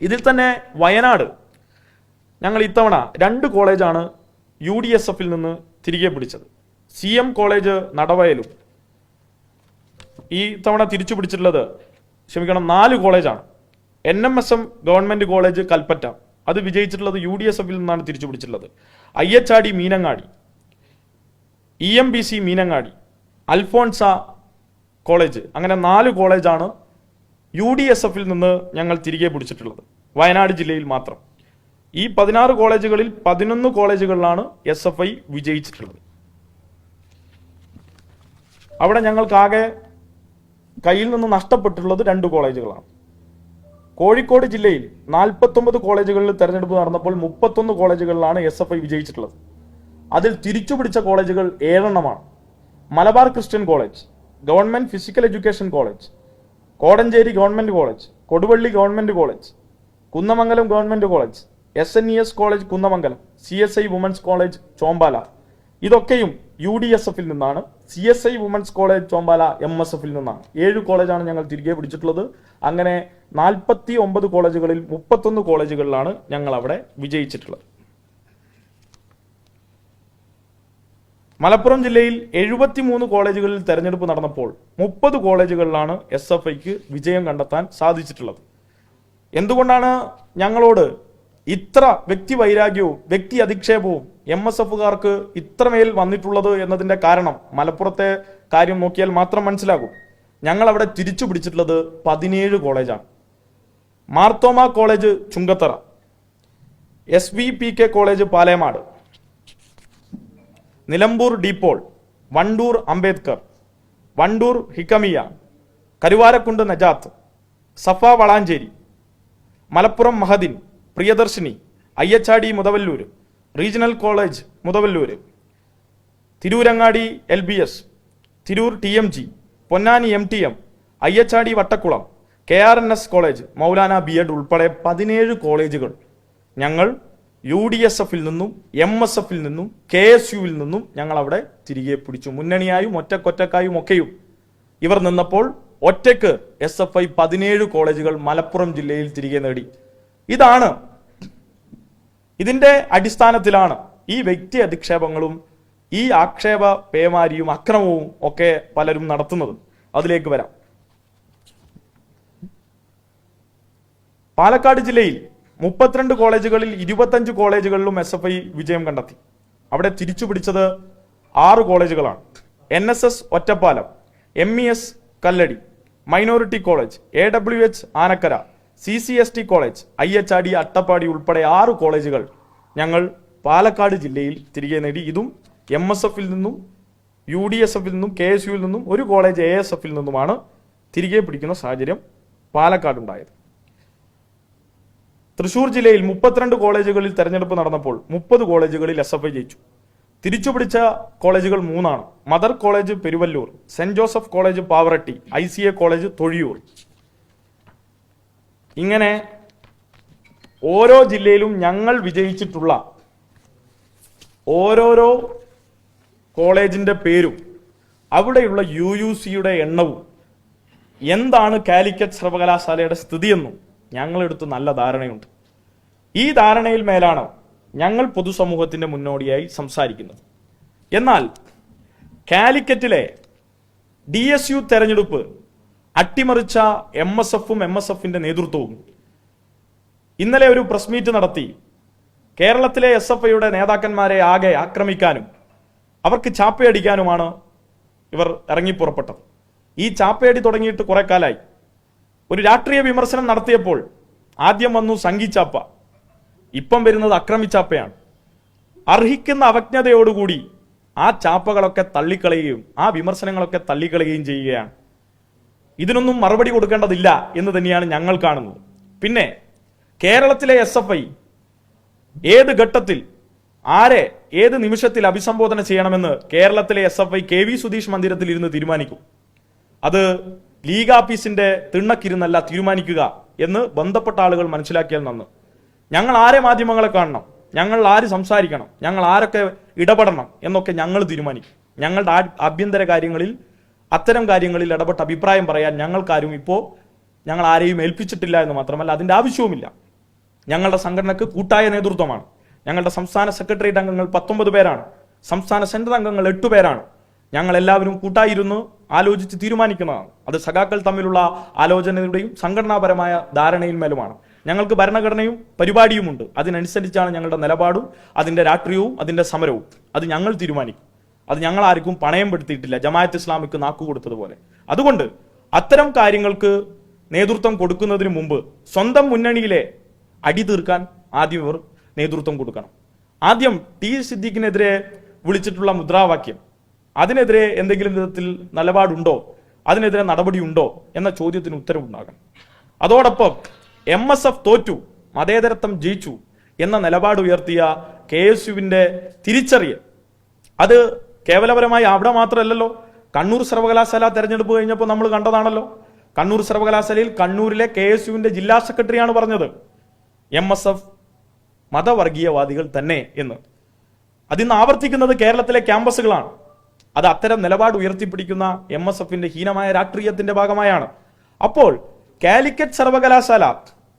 ഇതിൽ തന്നെ വയനാട്. ഞങ്ങൾ ഇത്തവണ രണ്ട് കോളേജാണ് യു ഡി എസ് എഫിൽ നിന്ന് തിരികെ പിടിച്ചത്. സി എം കോളേജ് നടവയലും. ഈ തവണ തിരിച്ചു പിടിച്ചിട്ടുള്ളത് ക്ഷമിക്കണം നാല് കോളേജാണ്. N M S M government college Kalpetta. അത് വിജയിച്ചിട്ടുള്ളത് യു ഡി എസ് എഫിൽ നിന്നാണ് തിരിച്ചു പിടിച്ചിട്ടുള്ളത്. I H R D Meenangadi. E M B C Meenangadi. Alphonsa college. അങ്ങനെ നാല് കോളേജാണ് യു ഡി എസ് എഫിൽ നിന്ന് ഞങ്ങൾ തിരികെ പിടിച്ചിട്ടുള്ളത്. വയനാട് ജില്ലയിൽ മാത്രം. ഈ പതിനാറ് കോളേജുകളിൽ പതിനൊന്ന് കോളേജുകളിലാണ് എസ് എഫ് ഐ വിജയിച്ചിട്ടുള്ളത്. അവിടെ ഞങ്ങൾക്കാകെ കയ്യിൽ നിന്ന് നഷ്ടപ്പെട്ടിട്ടുള്ളത് രണ്ട് കോളേജുകളാണ്. കോഴിക്കോട് ജില്ലയിൽ നാൽപ്പത്തൊമ്പത് കോളേജുകളിൽ തെരഞ്ഞെടുപ്പ് നടന്നപ്പോൾ മുപ്പത്തൊന്ന് കോളേജുകളിലാണ് എസ് എഫ് ഐ വിജയിച്ചിട്ടുള്ളത്. അതിൽ തിരിച്ചു പിടിച്ച കോളേജുകൾ ഏഴെണ്ണമാണ്. Malabar Christian college government physical education college Kodanchery government college Koduvally government college Kunnamangalam government college S N E S college Kunnamangalam C S I women's college Chombala ഇതൊക്കെയും U D S എഫിൽ നിന്നാണ്. C S I women's college Chombala M S എഫിൽ നിന്നാണ്. ഏഴ് കോളേജാണ് ഞങ്ങൾ തിരികെ പിടിച്ചിട്ടുള്ളത്. അങ്ങനെ നാൽപ്പത്തി ഒമ്പത് കോളേജുകളിൽ മുപ്പത്തൊന്ന് കോളേജുകളിലാണ് ഞങ്ങൾ അവിടെ വിജയിച്ചിട്ടുള്ളത്. മലപ്പുറം ജില്ലയിൽ എഴുപത്തിമൂന്ന് കോളേജുകളിൽ തെരഞ്ഞെടുപ്പ് നടന്നപ്പോൾ മുപ്പത് കോളേജുകളിലാണ് എസ് എഫ് ഐക്ക് വിജയം കണ്ടെത്താൻ സാധിച്ചിട്ടുള്ളത്. എന്തുകൊണ്ടാണ് ഞങ്ങളോട് ഇത്ര വ്യക്തി വൈരാഗ്യവും വ്യക്തി അധിക്ഷേപവും എം എസ് എഫുകാർക്ക് ഇത്രമേൽ വന്നിട്ടുള്ളത് എന്നതിന്റെ കാരണം മലപ്പുറത്തെ കാര്യം നോക്കിയാൽ മാത്രം മനസ്സിലാകും. ഞങ്ങൾ അവിടെ തിരിച്ചു പിടിച്ചിട്ടുള്ളത് പതിനേഴ് കോളേജാണ്. Marthoma college Chungathara S V P K college Palemad Nilambur DePaul Vandoor Ambedkar Vandoor Hikamiya Karuvarakundu Najath Safa Valanchery Malappuram Mahadin Priyadarshini Ayyachadi Muthavallur regional college Muthavallur Tirurangadi L B S Tirur T M G Ponnani M T M Ayyachadi Vattakulam K R N S college Maulana B Ed ഉൾപ്പെടെ പതിനേഴ് കോളേജുകൾ ഞങ്ങൾ U D S എഫിൽ നിന്നും M S എഫിൽ നിന്നും K S യുവിൽ നിന്നും ഞങ്ങൾ അവിടെ തിരികെ പിടിച്ചു. മുന്നണിയായും ഒറ്റക്കൊറ്റക്കായും ഒക്കെയും. ഇവർ നിന്നപ്പോൾ ഒറ്റയ്ക്ക് എസ് എഫ് ഐ പതിനേഴ് കോളേജുകൾ മലപ്പുറം ജില്ലയിൽ തിരികെ നേടി. ഇതാണ് ഇതിന്റെ അടിസ്ഥാനത്തിലാണ് ഈ വ്യക്തി അധിക്ഷേപങ്ങളും ഈ ആക്ഷേപ പേമാരിയും അക്രമവും ഒക്കെ പലരും നടത്തുന്നത്. അതിലേക്ക് വരാം. പാലക്കാട് ജില്ലയിൽ മുപ്പത്തിരണ്ട് കോളേജുകളിൽ ഇരുപത്തഞ്ച് കോളേജുകളിലും എസ് എഫ് ഐ വിജയം കണ്ടെത്തി. അവിടെ തിരിച്ചു പിടിച്ചത് ആറ് കോളേജുകളാണ്. N S S Ottapalam M E S Kalladi minority college A W H Anakkara C C S T college I H R D Attappadi ഉൾപ്പെടെ ആറ് കോളേജുകൾ ഞങ്ങൾ പാലക്കാട് ജില്ലയിൽ തിരികെ നേടി. ഇതും എം എസ് എഫിൽ നിന്നും യു ഡി എസ് എഫിൽ നിന്നും കെ എസ് യുവിൽ നിന്നും ഒരു കോളേജ് എ എസ് എഫിൽ നിന്നുമാണ് തിരികെ പിടിക്കുന്ന സാഹചര്യം പാലക്കാട് ഉണ്ടായത് തൃശൂർ ജില്ലയിൽ മുപ്പത്തിരണ്ട് കോളേജുകളിൽ തെരഞ്ഞെടുപ്പ് നടന്നപ്പോൾ മുപ്പത് കോളേജുകളിൽ എസ് എഫ് ഐ ജയിച്ചു. തിരിച്ചുപിടിച്ച കോളേജുകൾ മൂന്നാണ്. Mother college Peruvallur saint Joseph college Pavaratty I C A college Thozhiyur. ഇങ്ങനെ ഓരോ ജില്ലയിലും ഞങ്ങൾ വിജയിച്ചിട്ടുള്ള ഓരോരോ കോളേജിന്റെ പേരും അവിടെയുള്ള യു യു സിയുടെ എണ്ണവും എന്താണ് കാലിക്കറ്റ് സർവകലാശാലയുടെ സ്ഥിതിയെന്നും ഞങ്ങളെടുത്ത് നല്ല ധാരണയുണ്ട്. ഈ ധാരണയിൽ മേലാണ് ഞങ്ങൾ പൊതുസമൂഹത്തിന്റെ മുന്നോടിയായി സംസാരിക്കുന്നത്. എന്നാൽ കാലിക്കറ്റിലെ ഡി എസ് യു തെരഞ്ഞെടുപ്പ് അട്ടിമറിച്ച എം എസ് എഫും എം എസ് എഫിന്റെ നേതൃത്വവും ഇന്നലെ ഒരു പ്രസ് മീറ്റ് നടത്തി. കേരളത്തിലെ എസ് എഫ് ഐയുടെ നേതാക്കന്മാരെ ആകെ ആക്രമിക്കാനും അവർക്ക് ചാപ്പയടിക്കാനുമാണ് ഇവർ ഇറങ്ങിപ്പുറപ്പെട്ടത്. ഈ ചാപ്പയടി തുടങ്ങിയിട്ട് കുറെ കാലായി. ഒരു രാഷ്ട്രീയ വിമർശനം നടത്തിയപ്പോൾ ആദ്യം വന്നു സംഘിച്ചാപ്പ. ഇപ്പം വരുന്നത് അക്രമിച്ചാപ്പയാണ്. അർഹിക്കുന്ന അവജ്ഞതയോടുകൂടി ആ ചാപ്പകളൊക്കെ തള്ളിക്കളയുകയും ആ വിമർശനങ്ങളൊക്കെ തള്ളിക്കളയുകയും ചെയ്യുകയാണ്. ഇതിനൊന്നും മറുപടി കൊടുക്കേണ്ടതില്ല എന്ന് തന്നെയാണ് ഞങ്ങൾ കാണുന്നത്. പിന്നെ കേരളത്തിലെ എസ് എഫ് ഐ ഏത് ഘട്ടത്തിൽ ആരെ ഏത് നിമിഷത്തിൽ അഭിസംബോധന ചെയ്യണമെന്ന് കേരളത്തിലെ S F I K V Sudheesh മന്ദിരത്തിൽ ഇരുന്ന് തീരുമാനിക്കും. അത് ലീഗ് ആഫീസിന്റെ തിണ്ണക്കിരുന്നല്ല തീരുമാനിക്കുക എന്ന് ബന്ധപ്പെട്ട ആളുകൾ മനസ്സിലാക്കിയാൽ നന്ന്. ഞങ്ങൾ ആരെ മാധ്യമങ്ങളെ കാണണം? ഞങ്ങൾ ആര് സംസാരിക്കണം? ഞങ്ങൾ ആരൊക്കെ ഇടപെടണം എന്നൊക്കെ ഞങ്ങൾ തീരുമാനിക്കും. ഞങ്ങളുടെ ആഭ്യന്തര കാര്യങ്ങളിൽ അത്തരം കാര്യങ്ങളിൽ ഇടപെട്ട് അഭിപ്രായം പറയാൻ ഞങ്ങൾക്കാരും ഇപ്പോൾ ഞങ്ങൾ ആരെയും ഏൽപ്പിച്ചിട്ടില്ല എന്ന് മാത്രമല്ല അതിന്റെ ആവശ്യവുമില്ല. ഞങ്ങളുടെ സംഘടനക്ക് കൂട്ടായ നേതൃത്വമാണ്. ഞങ്ങളുടെ സംസ്ഥാന സെക്രട്ടേറിയറ്റ് അംഗങ്ങൾ പത്തൊമ്പത് പേരാണ്. സംസ്ഥാന സെൻട്രൽ അംഗങ്ങൾ എട്ട് പേരാണ്. ഞങ്ങൾ എല്ലാവരും കൂട്ടായിരുന്നു ആലോചിച്ച് തീരുമാനിക്കുന്നതാണ് അത് സഖാക്കൾ തമ്മിലുള്ള ആലോചനയുടെയും സംഘടനാപരമായ ധാരണയിന്മേലുമാണ് ഞങ്ങൾക്ക് ഭരണഘടനയും പരിപാടിയുമുണ്ട്. അതിനനുസരിച്ചാണ് ഞങ്ങളുടെ നിലപാടും അതിന്റെ രാഷ്ട്രീയവും അതിന്റെ സമരവും. അത് ഞങ്ങൾ തീരുമാനിക്കും. അത് ഞങ്ങൾ ആർക്കും പണയം പെടുത്തിയിട്ടില്ല. ജമാഅത്ത് ഇസ്ലാമിക്ക് നാക്കു കൊടുത്തതുപോലെ. അതുകൊണ്ട് അത്തരം കാര്യങ്ങൾക്ക് നേതൃത്വം കൊടുക്കുന്നതിന് മുമ്പ് സ്വന്തം മുന്നണിയിലെ അടി തീർക്കാൻ ആദ്യം ഇവർ നേതൃത്വം കൊടുക്കണം. ആദ്യം ടി സിദ്ദീഖിനെതിരെ വിളിച്ചിട്ടുള്ള മുദ്രാവാക്യം അതിനെതിരെ എന്തെങ്കിലും വിധത്തിൽ നിലപാടുണ്ടോ? അതിനെതിരെ നടപടിയുണ്ടോ? എന്ന ചോദ്യത്തിന് ഉത്തരവുണ്ടാകണം. അതോടൊപ്പം എം എസ് എഫ് തോറ്റു മതേതരത്വം ജയിച്ചു എന്ന നിലപാട് ഉയർത്തിയ കെ എസ് യുവിന്റെ തിരിച്ചറിയൽ. അത് കേവലപരമായി അവിടെ മാത്രമല്ലല്ലോ. കണ്ണൂർ സർവകലാശാല തെരഞ്ഞെടുപ്പ് കഴിഞ്ഞപ്പോൾ നമ്മൾ കണ്ടതാണല്ലോ. കണ്ണൂർ സർവകലാശാലയിൽ കണ്ണൂരിലെ കെ എസ് യുവിന്റെ ജില്ലാ സെക്രട്ടറിയാണ് പറഞ്ഞത്. എം എസ് എഫ് മതവർഗീയവാദികൾ തന്നെ എന്ന്. അതിന്ന് ആവർത്തിക്കുന്നത് കേരളത്തിലെ ക്യാമ്പസുകളാണ്. അത് അത്തരം നിലപാട് ഉയർത്തിപ്പിടിക്കുന്ന എം എസ് എഫിന്റെ ഹീനമായ രാഷ്ട്രീയത്തിന്റെ ഭാഗമായാണ്. അപ്പോൾ കാലിക്കറ്റ് സർവകലാശാല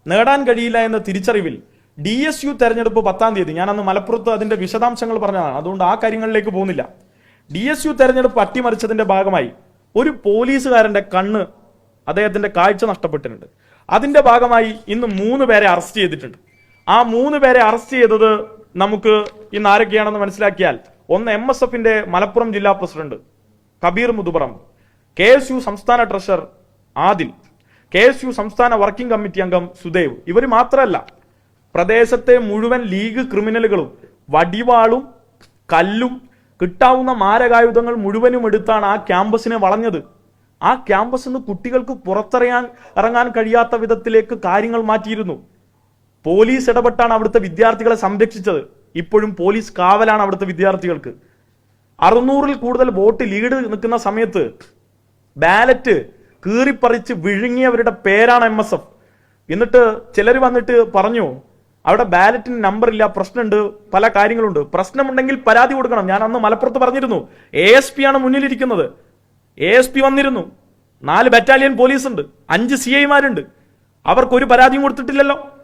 നേടാൻ കഴിയില്ല എന്ന തിരിച്ചറിവിൽ ഡി എസ് യു തെരഞ്ഞെടുപ്പ് പത്താം തീയതി ഞാൻ അന്ന് മലപ്പുറത്ത് അതിന്റെ വിശദാംശങ്ങൾ പറഞ്ഞതാണ് അതുകൊണ്ട് ആ കാര്യങ്ങളിലേക്ക് പോകുന്നില്ല. ഡി എസ് യു തെരഞ്ഞെടുപ്പ് അട്ടിമറിച്ചതിന്റെ ഭാഗമായി ഒരു പോലീസുകാരന്റെ കണ്ണ് അദ്ദേഹത്തിന്റെ കാഴ്ച നഷ്ടപ്പെട്ടിട്ടുണ്ട്. അതിന്റെ ഭാഗമായി ഇന്ന് മൂന്ന് പേരെ അറസ്റ്റ് ചെയ്തിട്ടുണ്ട്. ആ മൂന്ന് പേരെ അറസ്റ്റ് ചെയ്തത് നമുക്ക് ഇന്ന് ആരൊക്കെയാണെന്ന് മനസ്സിലാക്കിയാൽ ഒന്ന് എം എസ് എഫിന്റെ മലപ്പുറം ജില്ലാ president Kabeer Muthuparam K S U സംസ്ഥാന treasurer Adil. K S U സംസ്ഥാന വർക്കിംഗ് കമ്മിറ്റി അംഗം സുദേവ്. ഇവർ മാത്രമല്ല പ്രദേശത്തെ മുഴുവൻ ലീഗ് ക്രിമിനലുകളും വടിവാളും കല്ലും കിട്ടാവുന്ന മാരകായുധങ്ങൾ മുഴുവനും എടുത്താണ് ആ ക്യാമ്പസിനെ വളഞ്ഞത്. ആ ക്യാമ്പസിൽ നിന്ന് കുട്ടികൾക്ക് പുറത്തിറങ്ങാൻ ഇറങ്ങാൻ കഴിയാത്ത വിധത്തിലേക്ക് കാര്യങ്ങൾ മാറ്റിയിരുന്നു. പോലീസ് ഇടപെട്ടാണ് അവിടുത്തെ വിദ്യാർത്ഥികളെ സംരക്ഷിച്ചത്. ഇപ്പോഴും പോലീസ് കാവലാണ് അവിടുത്തെ വിദ്യാർത്ഥികൾക്ക്. അറുന്നൂറിൽ കൂടുതൽ വോട്ട് ലീഡ് നിൽക്കുന്ന സമയത്ത് ബാലറ്റ് കീറിപ്പറിച്ച് വിഴുങ്ങിയവരുടെ പേരാണ് എം എസ് എഫ്. എന്നിട്ട് ചിലർ വന്നിട്ട് പറഞ്ഞു അവിടെ ബാലറ്റിന് നമ്പർ ഇല്ല പ്രശ്നമുണ്ട് പല കാര്യങ്ങളുണ്ട്. പ്രശ്നമുണ്ടെങ്കിൽ പരാതി കൊടുക്കണം. ഞാൻ അന്ന് മലപ്പുറത്ത് പറഞ്ഞിരുന്നു എ എസ് പി ആണ് മുന്നിലിരിക്കുന്നത്. എ എസ് പി വന്നിരുന്നു. നാല് ബറ്റാലിയൻ പോലീസ് ഉണ്ട്. അഞ്ച് സി ഐമാരുണ്ട് അവർക്കൊരു പരാതിയും കൊടുത്തിട്ടില്ലല്ലോ.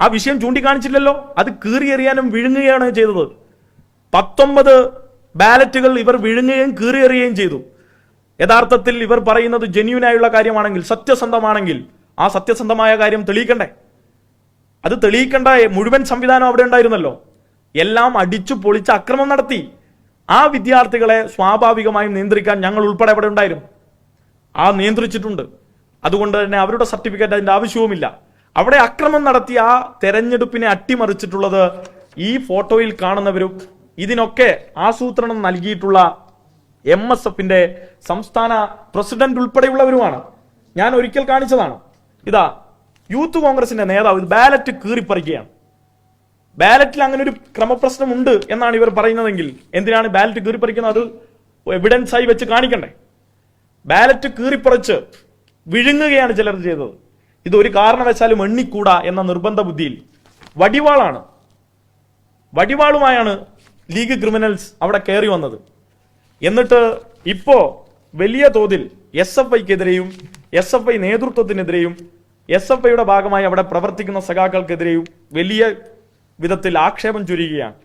ആ വിഷയം ചൂണ്ടിക്കാണിച്ചില്ലല്ലോ. അത് കീറിയെറിയാനും വിഴുങ്ങുകയാണ് ചെയ്തത്. പത്തൊമ്പത് ബാലറ്റുകൾ ഇവർ വിഴുങ്ങുകയും കീറിയെറിയുകയും ചെയ്തു. യഥാർത്ഥത്തിൽ ഇവർ പറയുന്നത് ജെന്യൂൻ കാര്യമാണെങ്കിൽ സത്യസന്ധമാണെങ്കിൽ ആ സത്യസന്ധമായ കാര്യം തെളിയിക്കണ്ടേ? അത് തെളിയിക്കേണ്ട മുഴുവൻ സംവിധാനം അവിടെ ഉണ്ടായിരുന്നല്ലോ. എല്ലാം അടിച്ചു പൊളിച്ച് അക്രമം നടത്തി. ആ വിദ്യാർത്ഥികളെ സ്വാഭാവികമായും നിയന്ത്രിക്കാൻ ഞങ്ങൾ ഉൾപ്പെടെ അവിടെ ഉണ്ടായിരുന്നു? ആ നിയന്ത്രിച്ചിട്ടുണ്ട്. അതുകൊണ്ട് തന്നെ അവരുടെ സർട്ടിഫിക്കറ്റ് അതിന്റെ ആവശ്യവുമില്ല. അവിടെ അക്രമം നടത്തി ആ തെരഞ്ഞെടുപ്പിനെ അട്ടിമറിച്ചിട്ടുള്ളത് ഈ ഫോട്ടോയിൽ കാണുന്നവരും ഇതിനൊക്കെ ആസൂത്രണം നൽകിയിട്ടുള്ള എം എസ് എഫിന്റെ സംസ്ഥാന പ്രസിഡന്റ് ഉൾപ്പെടെയുള്ളവരുമാണ്. ഞാൻ ഒരിക്കൽ കാണിച്ചതാണ്. ഇതാ യൂത്ത് കോൺഗ്രസിന്റെ നേതാവ് ഇത് ബാലറ്റ് കീറിപ്പറിക്കുകയാണ്. ബാലറ്റിൽ അങ്ങനെ ഒരു ക്രമപ്രശ്നമുണ്ട് എന്നാണ് ഇവർ പറയുന്നതെങ്കിൽ എന്തിനാണ് ബാലറ്റ് കീറിപ്പറിക്കുന്നത്? അത് എവിഡൻസ് ആയി വെച്ച് കാണിക്കണ്ടേ. ബാലറ്റ് കീറിപ്പറിച്ച് വിഴുങ്ങുകയാണ് ചിലർ ചെയ്തത്. ഇത് ഒരു കാരണവശാലും എണ്ണിക്കൂടാ എന്ന നിർബന്ധ ബുദ്ധിയിൽ. വടിവാളാണ്. വടിവാളുമായാണ് ലീഗ് ക്രിമിനൽസ് അവിടെ കയറി വന്നത്. എന്നിട്ട് ഇപ്പോ വലിയ തോതിൽ എസ് എഫ് ഐക്കെതിരെയും എസ് എഫ് ഐ നേതൃത്വത്തിനെതിരെയും എസ് എഫ് ഐയുടെ ഭാഗമായി അവിടെ പ്രവർത്തിക്കുന്ന സഖാക്കൾക്കെതിരെയും വലിയ വിധത്തിൽ ആക്ഷേപം ചൊരിയുകയാണ്.